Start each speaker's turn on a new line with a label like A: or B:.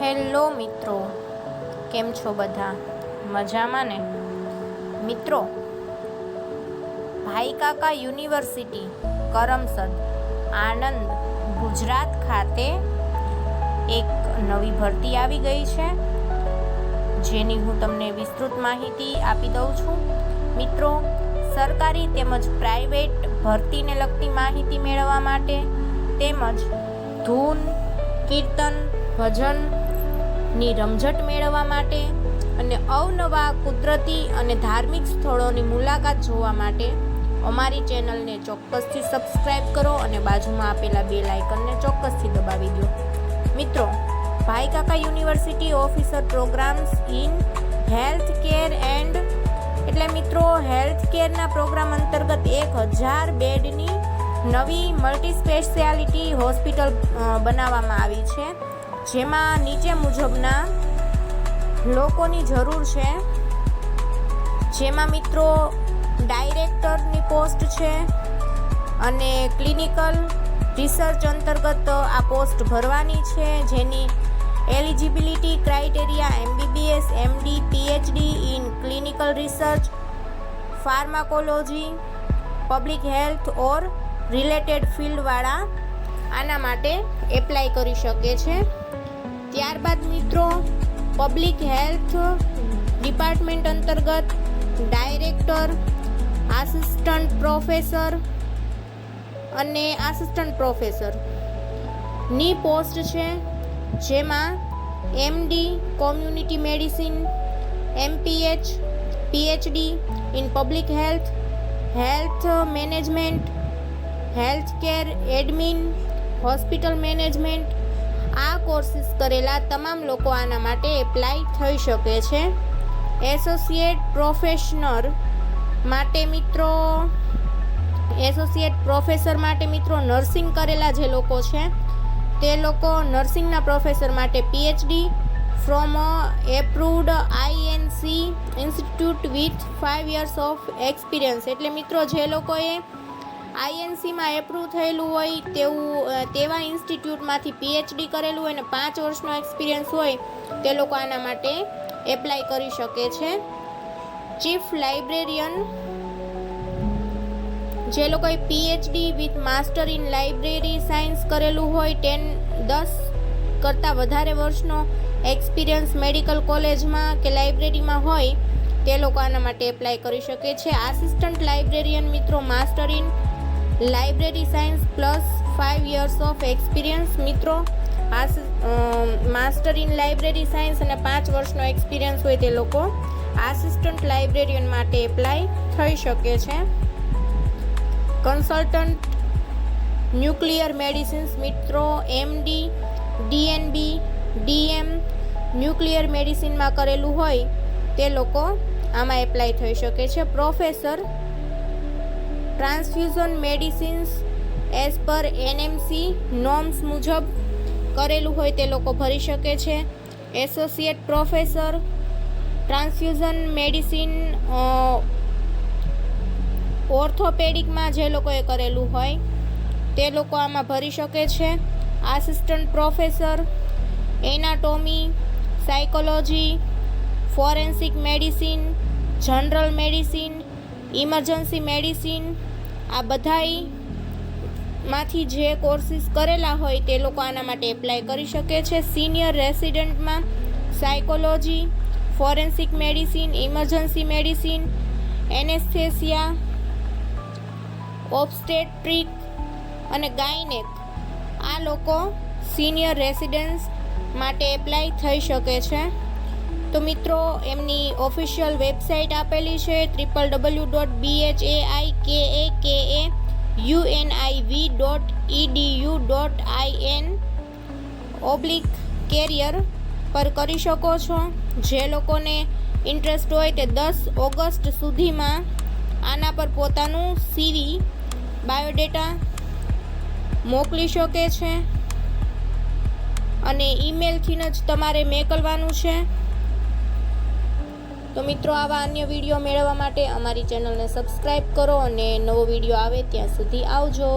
A: Hello મિત્રો, કેમ છો બધા? મજામાં ને? મિત્રો, ભાઈ કાકા યુનિવર્સિટી, કરમસદ, આણંદ, ગુજરાત ખાતે એક નવી ભરતી આવી ગઈ છે, જેની હું તમને વિસ્તૃત માહિતી આપી દઉં છું. મિત્રો, સરકારી તેમજ પ્રાઇવેટ ભરતીને લગતી માહિતી મેળવવા માટે તેમજ ધૂન કીર્તન ભજનની રમઝટ મેળવવા માટે અને અવનવા કુદરતી અને ધાર્મિક સ્થળોની મુલાકાત જોવા માટે અમારી ચેનલને ચોક્કસથી સબસ્ક્રાઇબ કરો અને બાજુમાં આપેલા બે લાઇકનને ચોક્કસથી દબાવી દો. મિત્રો, ભાઈ કાકા university officer programmes in health care and એટલે મિત્રો, હેલ્થ કેરના પ્રોગ્રામ અંતર્ગત એક હજાર બેડની નવી મલ્ટી સ્પેશિયાલિટી હોસ્પિટલ બનાવવામાં આવી છે. જેમાં નીચે મુજબના લોકોની જરૂર છે. જેમાં મિત્રો ડાયરેક્ટરની પોસ્ટ છે અને ક્લિનિકલ રિસર્ચ અંતર્ગત આ પોસ્ટ ભરવાની છે. જેની eligibility criteria MBBS MD PhD in clinical research pharmacology public health or related ફિલ્ડવાળા આના માટે એપ્લાય કરી શકે છે. ત્યારબાદ મિત્રો, પબ્લિક હેલ્થ ડિપાર્ટમેન્ટ અંતર્ગત ડાયરેક્ટર, આસિસ્ટન્ટ પ્રોફેસર અને આસિસ્ટન્ટ પ્રોફેસરની પોસ્ટ છે, જેમાં MD community medicine MPH PhD in public health health management health care admin, hospital management, આ કોર્સિસ કરેલા તમામ લોકો આના માટે એપ્લાય થઈ શકે છે. એસોસિએટ પ્રોફેશનર માટે મિત્રો, એસોસિએટ પ્રોફેસર માટે મિત્રો નર્સિંગ કરેલા જે લોકો છે, તે લોકો નર્સિંગના પ્રોફેસર માટે PhD from approved INC institute with five years of experience. એટલે મિત્રો, જે લોકોએ આઈએનસીમાં એપ્રુવ થયેલું હોય તેવું તેવા ઇન્સ્ટિટ્યૂટમાંથી પીએચડી કરેલું હોય અને પાંચ વર્ષનો એક્સપિરિયન્સ હોય, તે લોકો આના માટે એપ્લાય કરી શકે છે. ચીફ લાઇબ્રેરિયન જે લોકોએ PhD with master in library science કરેલું હોય ટેન દસ કરતાં વધારે વર્ષનો એક્સપિરિયન્સ મેડિકલ કોલેજમાં કે લાઇબ્રેરીમાં હોય, તે લોકો આના માટે એપ્લાય કરી શકે છે. આસિસ્ટન્ટ લાઇબ્રેરિયન મિત્રો master in library science plus five years of experience મિત્રો. માસ્ટર ઇન લાઇબ્રેરી સાયન્સ અને પાંચ વર્ષનો એક્સપિરિયન્સ હોય તે લોકો આસિસ્ટન્ટ લાઇબ્રેરિયન માટે એપ્લાય થઈ શકે છે. કન્સલ્ટન્ટ ન્યુક્લિયર મેડિસિન્સ મિત્રો એમડી ડીએનબી ડીએમ ન્યુક્લિયર મેડિસિનમાં કરેલું હોય તે લોકો આમાં એપ્લાય થઈ શકે છે. Professor transfusion medicines as per NMC norms મુજબ કરેલું હોય તે લોકો ભરી શકે છે. એસોસિએટ પ્રોફેસર, ટ્રાન્સફ્યુઝન મેડિસિન ઓર્થોપેડિકમાં જે લોકોએ કરેલું હોય તે લોકો આમાં ભરી શકે છે. Assistant professor, anatomy, psychology, forensic medicine, general medicine, emergency medicine આ બધાયમાંથી જે કોર્સિસ કરેલા હોય તે લોકો આના માટે એપ્લાય કરી શકે છે. Senior રેસિડન્ટમાં psychology, forensic medicine, emergency medicine, anaesthesia, obstetric અને ગાયનેક આ લોકો સિનિયર રેસિડન્સ માટે એપ્લાય થઈ શકે છે. તો મિત્રો, એમની ઓફિશિયલ વેબસાઇટ આપેલી છે triple W dot B H A I K A K A U N I V dot EDU dot I N oblique career પર કરી શકો છો. જે લોકોને ઇન્ટરેસ્ટ હોય તે દસ ઓગસ્ટ સુધીમાં આના પર પોતાનું સીવી બાયોડેટા મોકલી શકે છે. અને ઈમેલથી જ તમારે મેકલવાનું છે. તો મિત્રો, આવા અન્ય વીડિયો મેળવવા માટે અમારી ચેનલને સબસ્ક્રાઈબ કરો અને નવો વીડિયો આવે ત્યાં સુધી આવજો.